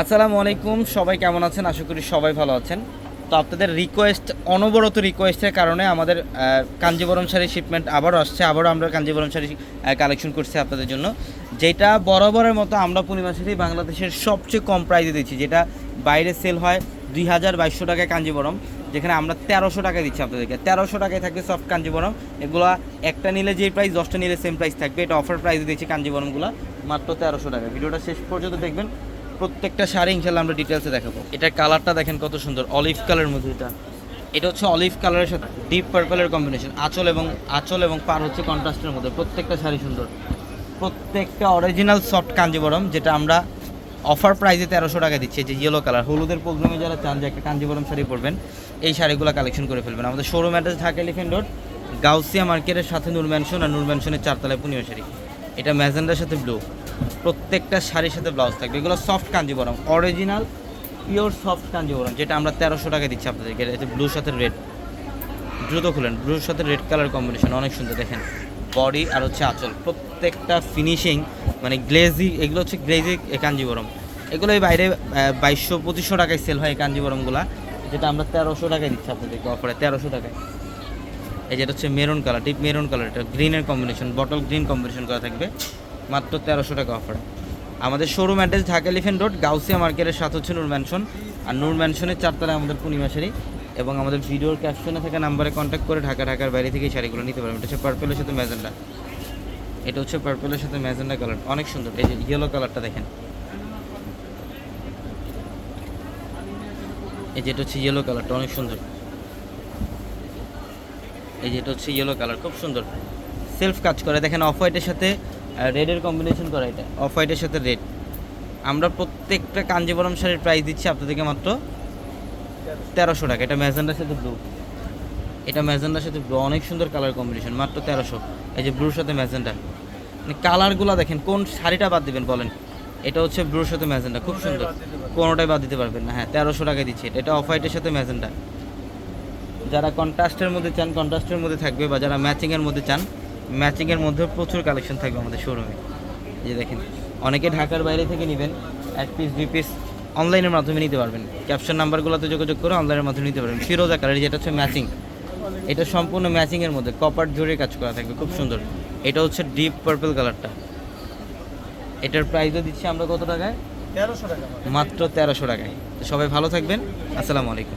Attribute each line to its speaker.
Speaker 1: আসসালামু আলাইকুম, সবাই কেমন আছেন? আশা করি সবাই ভালো আছেন। তো আপনাদের রিকোয়েস্ট অনবরত রিকোয়েস্টের কারণে আমাদের কাঞ্জিবরম শাড়ি শিপমেন্ট আবারও আসছে। আবারও আমরা কাঞ্জিবরম শাড়ি কালেকশন করছি আপনাদের জন্য। যেটা বরাবরের মতো আমরা পূর্ণিমা শাড়ি বাংলাদেশের সবচেয়ে কম প্রাইসে দিচ্ছি। যেটা বাইরে সেল হয় দুই হাজার বাইশশো টাকায় কাঞ্জিবরম, যেখানে আমরা তেরোশো টাকায় দিচ্ছি আপনাদেরকে। তেরোশো টাকায় থাকবে সফট কাঞ্জিবরম। এগুলো একটা নিলে যে প্রাইস দশটা নিলে সেম প্রাইস থাকবে। এটা অফার প্রাইসে দিচ্ছি কাঞ্জিবরমগুলো, মাত্র তেরোশো টাকা ভিডিওটা শেষ পর্যন্ত দেখবেন। প্রত্যেকটা শাড়ি ইনশাল্লাহ আমরা ডিটেলসে দেখাবো। এটার কালারটা দেখেন কত সুন্দর অলিভ কালারের মধ্যে এটা। এটা হচ্ছে অলিভ কালারের সাথে ডিপ পার্পলের কম্বিনেশন আঁচল এবং আঁচল এবং পার হচ্ছে কন্ট্রাস্টের মধ্যে, প্রত্যেকটা শাড়ি সুন্দর। প্রত্যেকটা অরিজিনাল সফট কাঞ্জিবরম, যেটা আমরা অফার প্রাইসে তেরোশো টাকা দিচ্ছি যে ইয়েলো কালার হলুদের প্রোগ্রামে যারা চান যে একটা কাঞ্জিবরম শাড়ি পরবেন, এই শাড়িগুলো কালেকশন করে ফেলবেন। আমাদের showroom address Dhaka elephant road Gausia মার্কেটের সাথে নূর ম্যানশন আর নূর ম্যানশনের চারতলায় পূর্ণিমা শাড়ি। এটা ম্যাজেন্ডার সাথে ব্লু প্রত্যেকটা শাড়ির সাথে ব্লাউজ থাকবে। এগুলো soft Kanjivaram original pure soft Kanjivaram যেটা আমরা তেরোশো টাকা দিচ্ছি আপনাদেরকে। এটা ব্লুর সাথে রেড দ্রুত খুলেন ব্লুর সাথে রেড কালার কম্বিনেশন অনেক সুন্দর, দেখেন। বডি আর হচ্ছে আঁচল, প্রত্যেকটা ফিনিশিং মানে গ্লেজি এগুলো হচ্ছে গ্লেজি কাঞ্জিবরম এগুলো এই বাইরে বাইশশো, পঁচিশশো টাকায় সেল হয় এই কাঞ্জিবরমগুলো যেটা আমরা তেরোশো টাকায় দিচ্ছি আপনাদেরকে অফারে তেরোশো টাকায়। এই যেটা হচ্ছে maroon colour deep maroon colour এটা গ্রিনের কম্বিনেশন বটল গ্রিন কম্বিনেশন করা থাকবে। মাত্র তেরোশো টাকা অফার আমাদের showroom address Dhaka elephant road Gausia মার্কেটের সাথে হচ্ছে নূর ম্যানশন আর নূর ম্যানশনের চারতলায় আমাদের পূর্ণিমা শাড়ি। এবং আমাদের ভিডিওর ক্যাপশনে থাকা নাম্বারে কন্ট্যাক্ট করে ঢাকা, ঢাকার বাইরে থেকে শাড়িগুলো নিতে পারবেন। এটা হচ্ছে পার্পেলের সাথে ম্যাজেন্ডা এটা হচ্ছে পার্পেলের সাথে ম্যাজেন্ডা কালার অনেক সুন্দর। এই যে ইয়েলো কালারটা দেখেন। এই যে এটা হচ্ছে ইয়েলো কালারটা অনেক সুন্দর। এই যে এটা হচ্ছে ইয়েলো কালার খুব সুন্দর। সেলফ কাজ করে। দেখেন অফ হোয়াইটের সাথে রেডের কম্বিনেশন করা এটা। অফ হোয়াইটের সাথে রেড আমরা প্রত্যেকটা কাঞ্জিবরম শাড়ির প্রাইস দিচ্ছি আপনাদেরকে মাত্র তেরোশো টাকা। এটা ম্যাজেন্ডার সাথে ব্লু এটা ম্যাজেন্ডার সাথে ব্লু অনেক সুন্দর কালার কম্বিনেশন মাত্র তেরোশো। এই যে ব্লুর সাথে ম্যাজেন্ডা মানে কালারগুলো দেখেন কোন শাড়িটা বাদ দিবেন বলেন? এটা হচ্ছে ব্লুর সাথে ম্যাজেন্ডা খুব সুন্দর। কোনোটাই বাদ দিতে পারবেন না। হ্যাঁ তেরোশো টাকায় দিচ্ছি এটা। এটা অফ হোয়াইটের সাথে ম্যাজেন্ডা যারা কন্ট্রাস্টের মধ্যে চান কন্ট্রাস্টের মধ্যে থাকবে বা যারা ম্যাচিংয়ের মধ্যে চান ম্যাচিংয়ের মধ্যে প্রচুর কালেকশন থাকবে আমাদের শোরুমে যে দেখেন অনেকে ঢাকার বাইরে থেকে নেবেন এক পিস দুই পিস অনলাইনের মাধ্যমে নিতে পারবেন। ক্যাপশন নাম্বারগুলোতে যোগাযোগ করে অনলাইনের মাধ্যমে নিতে পারবেন। ফিরোজা কালার যেটা হচ্ছে ম্যাচিং এটা সম্পূর্ণ ম্যাচিংয়ের মধ্যে কপার জোরে কাজ করা থাকবে খুব সুন্দর। এটা হচ্ছে ডিপ পার্পল কালারটা এটার প্রাইসও দিচ্ছি আমরা কত টাকায়?
Speaker 2: তেরোশো টাকা।
Speaker 1: মাত্র তেরোশো টাকায়। তো সবাই ভালো থাকবেন। আসসালামু আলাইকুম।